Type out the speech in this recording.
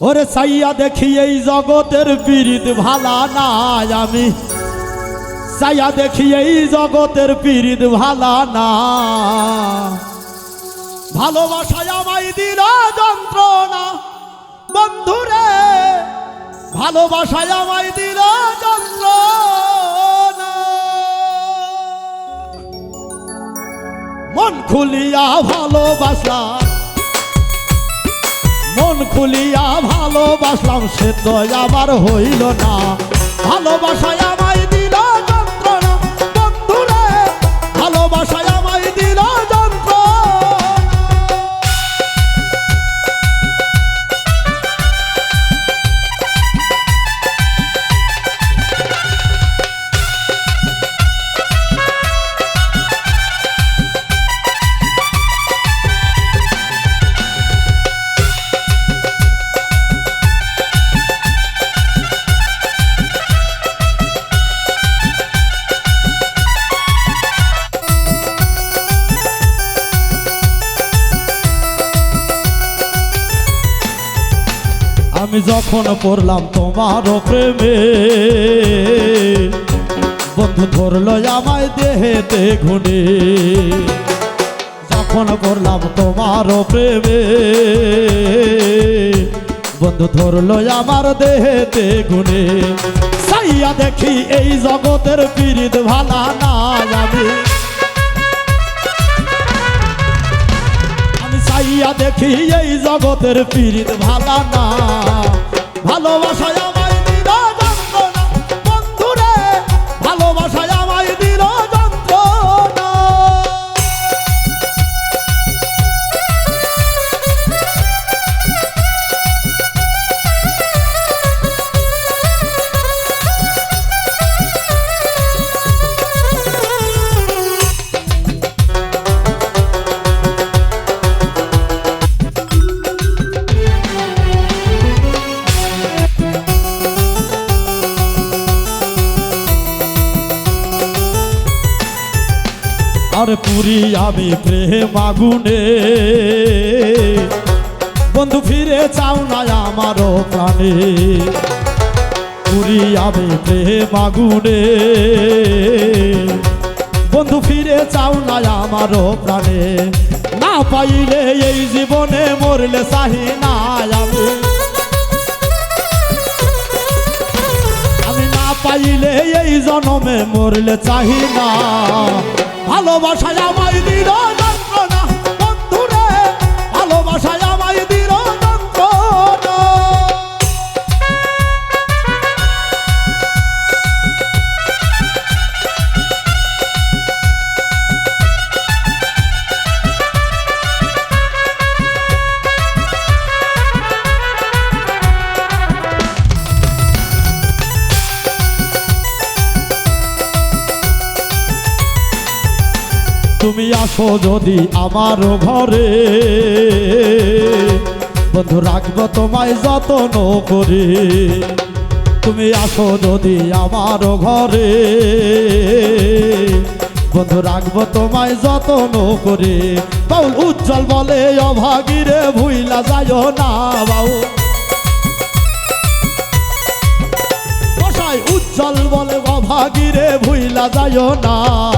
ওরে সাইয়া দেখি এই জগতের পীড়িত ভালা নাই আমি। চাইয়া দেখি এই জগতের পীড়িত ভালা না ভালোবাসায় আমায় দিল যন্ত্রণা। বন্ধুরে, ভালোবাসায় আমায় দিল যন্ত্রণা। মন খুলিয়া ভালোবাসা মন খুলিয়া ভালোবাসলাম সে তো আবার হইল না। ভালোবাসায় আমি যখন পড়লাম তোমার প্রেমে, বন্ধু ধরল আমায় দেহেতে ঘুনে যখন পড়লাম তোমার প্রেমে, বন্ধু ধরল আমার দেহেতে গুনে সাইয়া দেখি এই জগতের পীড়িত ভালা না আমি। আমি চাইয়া দেখি এই জগতের পীড়িত ভালা না ভালোবাসায় আর পুরি আমি প্রেম আগুনে। বন্ধু ফিরে চাও না আমারও প্রাণে। পুরি আমি প্রেম আগুনে। বন্ধু ফিরে চাও না আমারও প্রাণে। না পাইলে এই জীবনে মরলে চাহি না আমি। আমি না পাইলে এই জনমে মরলে চাহি না। ভালোবাসায় তুমি আসো যদি আমার ঘরে। বন্ধু, রাখব তোমায় যতন করে। তুমি আসো যদি আমার ঘরে। বন্ধু, রাখব তোমায় যতন করে। বাউল উজ্জ্বল বলে, অভাগীরে ভুইলা যায় না বাউ উজ্জ্বল বলে, অভাগীরে ভুইলা যায় না